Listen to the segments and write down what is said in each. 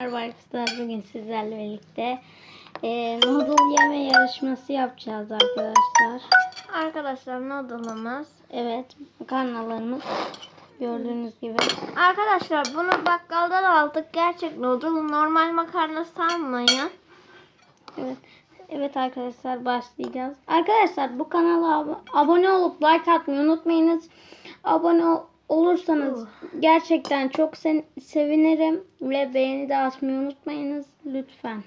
Merhaba arkadaşlar bugün sizlerle birlikte e, noodle yeme yarışması yapacağız arkadaşlar. Arkadaşlar noodle'ımız. Evet makarnalarımız gördüğünüz gibi. Arkadaşlar bunu bakkaldan aldık. Gerçek noodle. Normal makarna sanmayın. Evet. Evet arkadaşlar başlayacağız. Arkadaşlar bu kanala ab- abone olup like atmayı unutmayınız. Abone ol- olursanız gerçekten çok sevinirim ve beğeni de atmayı unutmayınız lütfen.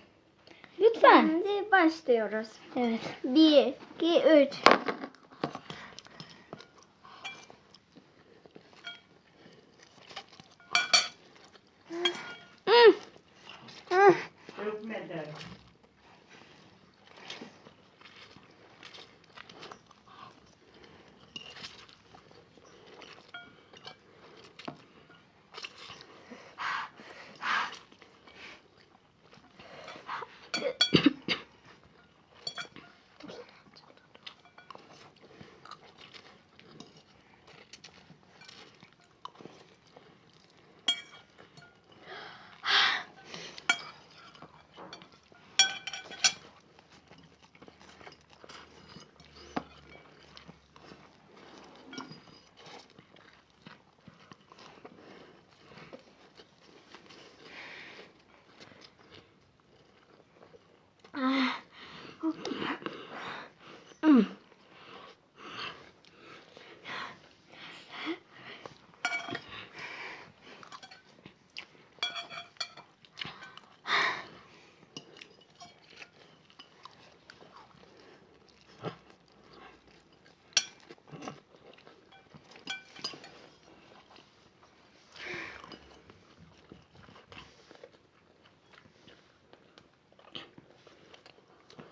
Lütfen. Şimdi başlıyoruz. Evet. 1, 2, 3. Hmm. Okay.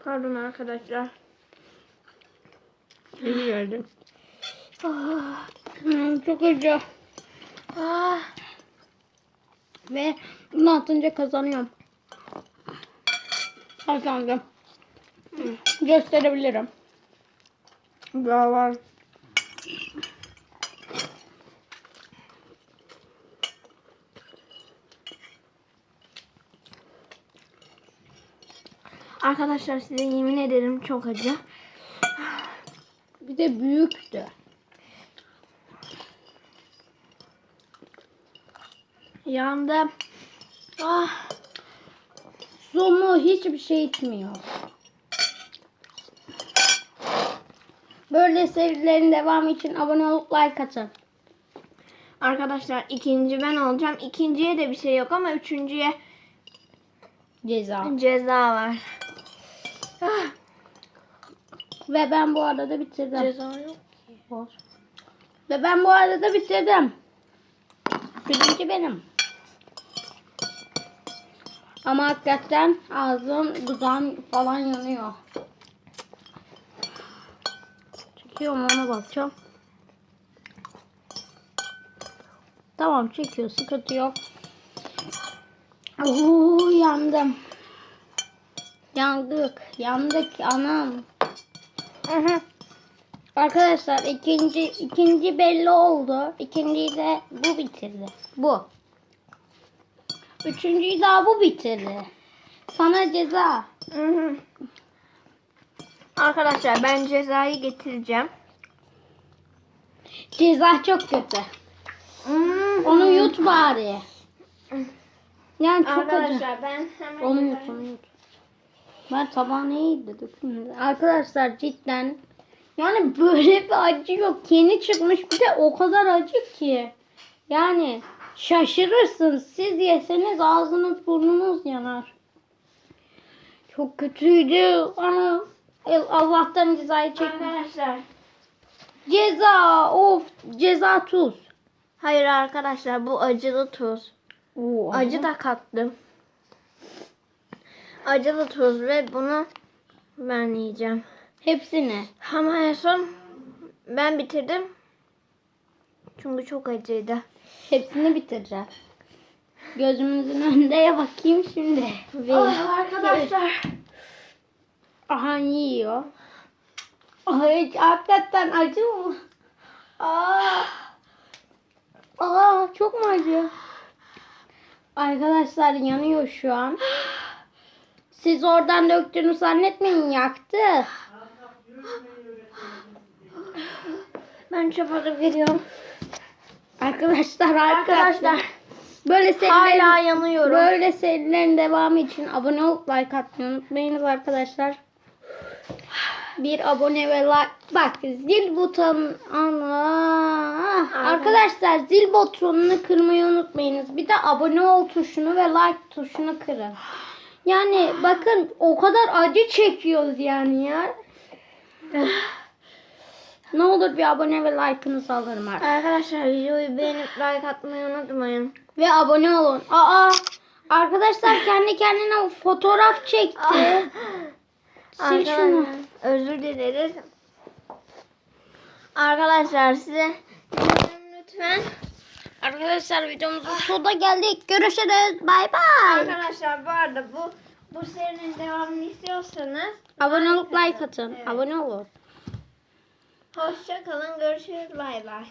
Pardon arkadaşlar. İyi gördüm. Hmm, çok acı. Ah, Ve bunu atınca kazanıyorum. Kazandım. Gösterebilirim. daha var. Arkadaşlar size yemin ederim çok acı. Bir de büyüktü. Yandı. Ah, Sonu hiçbir şey içmiyor. Böyle serilerin devamı için abone olup like atın. arkadaşlar ikinci ben olacağım. İkinciye de bir şey yok ama üçüncüye Ceza. ceza var. Ah, Ve ben bu arada bitirdim. ceza yok. Var. Ve ben bu arada bitirdim. Birinci benim. Ama hakikaten ağzım, dudağım falan yanıyor. Çekiyorum ona bakacağım. Tamam çekiyor sıkıntı yok. Oo yandım. Yandık. Yandık anam. Aha. Arkadaşlar ikinci ikinci belli oldu. İkinciyi de bu bitirdi. Bu. Üçüncüyü daha bu bitirdi. Sana ceza. Hı hı. Arkadaşlar ben cezayı getireceğim. Ceza çok kötü. Onu yut bari. Yani çok acı. Arkadaşlar ben hemen Onu yut, onu yut. Ben tabağı neydi dedim. Arkadaşlar cidden yani böyle bir acı yok. Yeni çıkmış bir de o kadar acı ki. Yani şaşırırsın. Siz yeseniz ağzınız burnunuz yanar. Çok kötüydü ama Allah'tan cezayı çekmiş. Arkadaşlar. Ceza of ceza tuz. Hayır arkadaşlar bu acılı tuz. Oo, Acı da kattım. Acılı tuz ve bunu ben yiyeceğim. Hepsini. Ama en son ben bitirdim. Çünkü çok acıydı. Hepsini bitireceğim. Gözümüzün önünde ya bakayım şimdi. Bir, Ah, arkadaşlar. Aha yiyor. Ay hakikaten acı mı? Aa. Aa çok mu acı? Arkadaşlar yanıyor şu an. Siz oradan döktüğünü zannetmeyin yaktı. Ben çöp alıp geliyorum. Arkadaşlar arkadaşlar. Böyle serilerin, hala yanıyorum. böyle serilerin devamı için abone olup like atmayı unutmayınız arkadaşlar. Bir abone ve like. Bak zil butonu ana. Arkadaşlar zil butonunu kırmayı unutmayınız. Bir de abone ol tuşunu ve like tuşunu kırın. Yani bakın o kadar acı çekiyoruz yani ya. ne olur bir abone ve like'ınızı alırım artık. Arkadaşlar videoyu beğenip like atmayı unutmayın. Ve abone olun. Aa arkadaşlar kendi kendine fotoğraf çekti. Sil şunu. Özür dileriz. Arkadaşlar size lütfen. Arkadaşlar videomuzun sonuna geldik. Görüşürüz. Bay bay. Arkadaşlar bu arada bu bu serinin devamını istiyorsanız Abone olup like atın. Abone olun. hoşça kalın. Görüşürüz. Bay bay.